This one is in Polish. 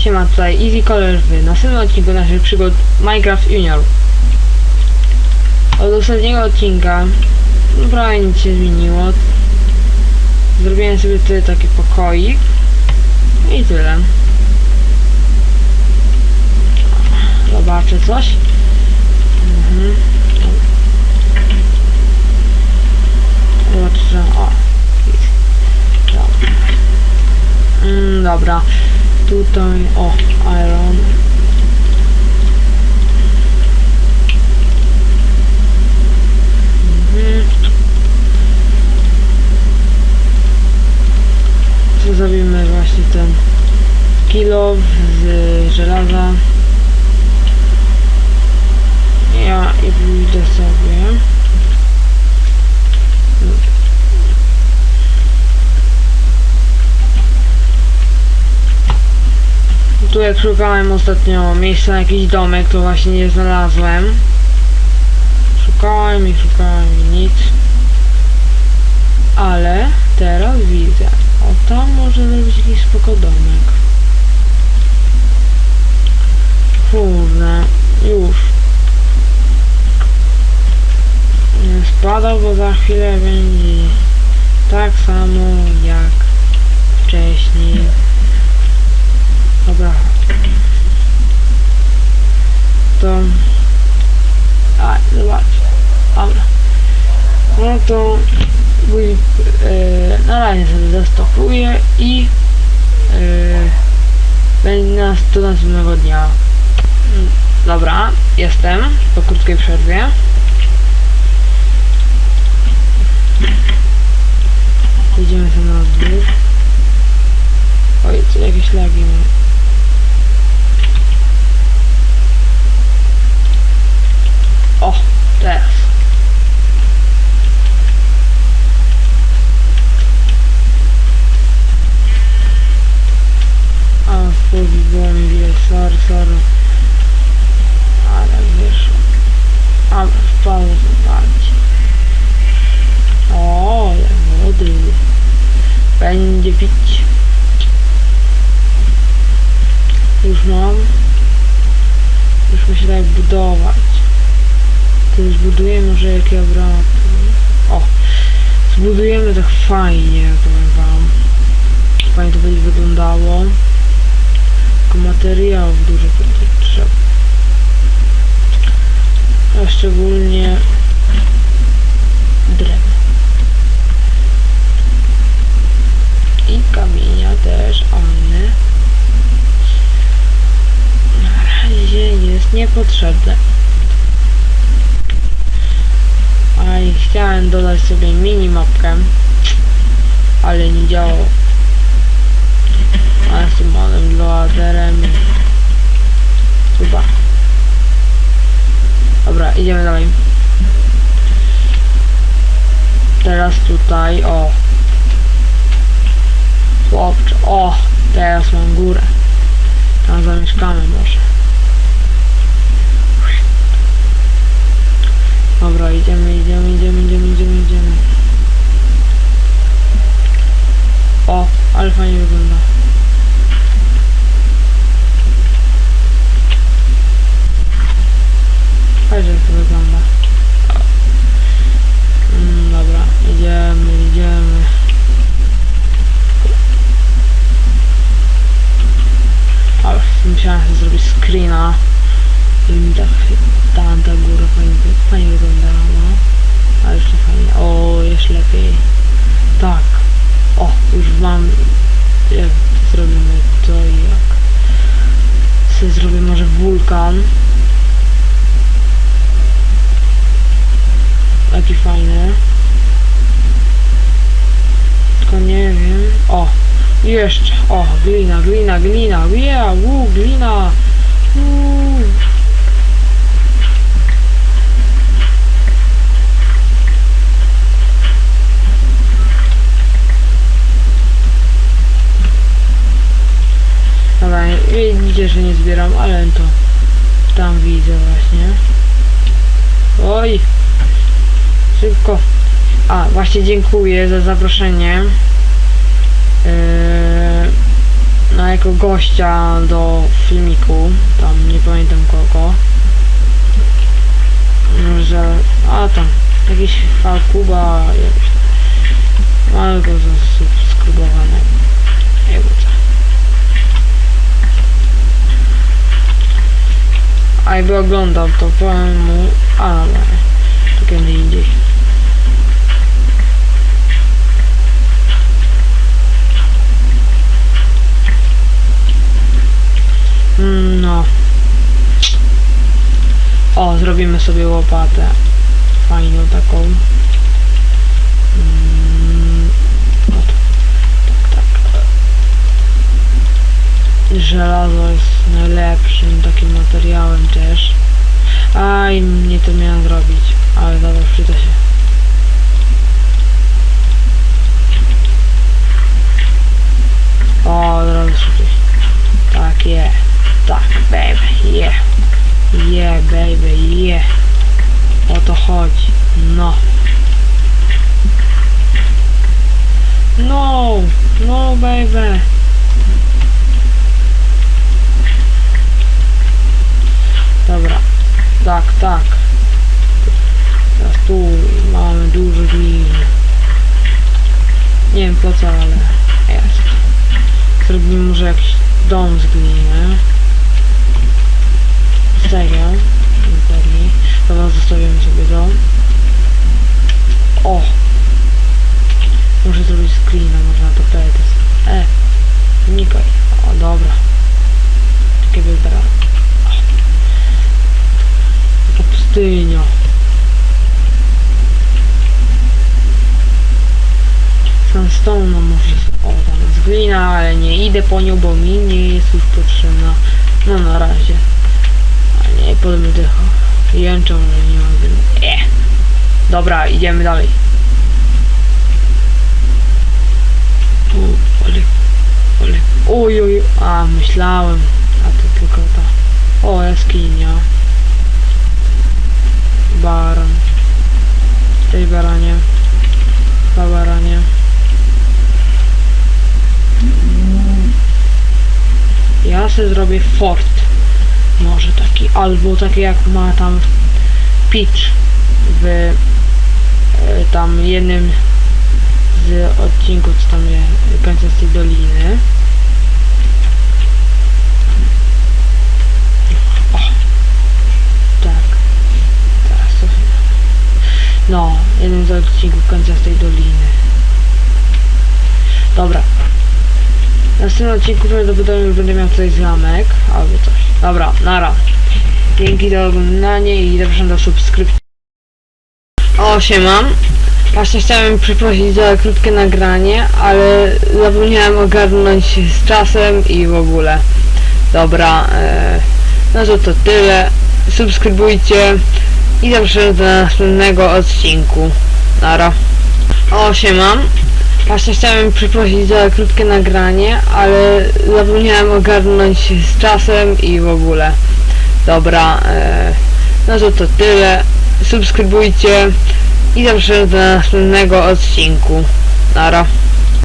Siema, tutaj Easy Color w następnym odcinku naszych przygód Minecraft Junior. Od ostatniego odcinka no, prawie nic się zmieniło. Zrobiłem sobie tutaj taki pokoik i tyle. Zobaczę coś. Mhm. Zobaczę, o. Dobra. Mm, dobra. Tutaj, o, iron. Mhm. Co zrobimy właśnie ten kilo z żelaza. Ja i pójdę sobie. Szukałem ostatnio miejsca na jakiś domek, to właśnie nie znalazłem. Szukałem i szukałem i nic. Ale teraz widzę. O tam może być jakiś spoko domek. Kurde, już. Nie spadał, bo za chwilę będzie tak samo jak wcześniej. Dobra. To... A, zobacz. Dobra. No to... Mój, yy, na razie sobie zastopuję i... Yy, będzie nas do następnego dnia. Dobra, jestem po krótkiej przerwie. Idziemy sobie na dwór. Oj, co jakieś lagi mam. O, teraz. A, wpływ było mi widać, sorry, sorry. Ale wyszło. A, wpadło zobaczcie. O, jak wody. Będzie pić. Już mam. Już muszę tak budować. To zbuduję może jak ja brałem. O! Zbudujemy tak fajnie, powiem wam. Fajnie to będzie wyglądało. Materiałów dużo będzie trzeba. A szczególnie drewno. I kamienia też, ale na razie jest niepotrzebne. A i chciałem dodać sobie minimapkę, ale nie działało. A z tym modem idziemy dalej. Teraz tutaj, o. Chłopcze, o, teraz mam górę. Tam zamieszkamy może. Dobra, idziemy, idziemy, idziemy, idziemy, idziemy, idziemy. O, ale fajnie wygląda. Fajnie jak to wygląda. Mm, dobra, idziemy, idziemy. Ale musiałem sobie zrobić screena. I tak tam ta góra fajnie, fajnie wyglądała. no. Jeszcze fajnie. O, jeszcze lepiej. Tak. O, już mam. Jak zrobimy to i jak. Sobie zrobię może wulkan. Taki fajny. Tylko nie wiem. O, jeszcze. O, glina, glina, glina. Yeah, woo, glina. Dobra, widzicie, że nie zbieram, ale to tam widzę właśnie. Oj! Szybko. A, właśnie dziękuję za zaproszenie. Yy, jako gościa do filmiku, tam nie pamiętam kogo, że, a tam, jakiś Falkuba, jakiś mamy go zasubskrybowanego, jego co. A jakby oglądał, to powiem mu, a dobra, to kiedy indziej. Mm, No. O, zrobimy sobie łopatę. Fajną taką. Mm, to- tak, tak. Żelazo jest najlepszym takim materiałem też. A i nie to miałem zrobić, ale dobra, przyda się. O, od razu. Tak, je. Tak, baby, je. Je, baby, je. O to chodzi. No. No, no, baby. Dobra. Tak, tak. Teraz tu mamy dużo gliny. Nie wiem po co, ale. Zrobimy może jakiś dom z gliny. Z tego. Pewnie. Dobra, zostawimy sobie dom. O! Muszę zrobić screena, można to teraz. E! Nikaj. O, dobra. Takie wybrałem. Taka pustynia. Sandstone no może... O, tam jest glina, ale nie idę po nią, bo mi nie jest już potrzebna. No na razie. A nie, potem będę jęczą, że nie ma gliny. Dobra, idziemy dalej. Tu, ole, ole. Oj, oj, a myślałem. A to tylko ta. O, jaskinia. Baran. Tej baranie. Dwa baranie. Ja sobie zrobię fort. Może taki, albo taki jak ma tam Peach w e, tam jednym z odcinków, co tam jest, Kanciastej Doliny. O, tak. Teraz to No, jeden z odcinków Kanciastej Doliny. Dobra. W następnym odcinku prawdopodobnie już będę miał coś zamek albo coś. Dobra, nara. Dzięki za oglądanie i zapraszam do subskrypcji. O, siema. Właśnie chciałem przeprosić za krótkie nagranie, ale zapomniałem ogarnąć z czasem i w ogóle. Dobra, e, no to to tyle. Subskrybujcie i zapraszam do następnego odcinku. Nara. O, siema. Właśnie chciałem przeprosić za krótkie nagranie, ale zapomniałem ogarnąć z czasem i w ogóle. Dobra, e, no to to tyle. Subskrybujcie i zapraszam do następnego odcinku. Nara.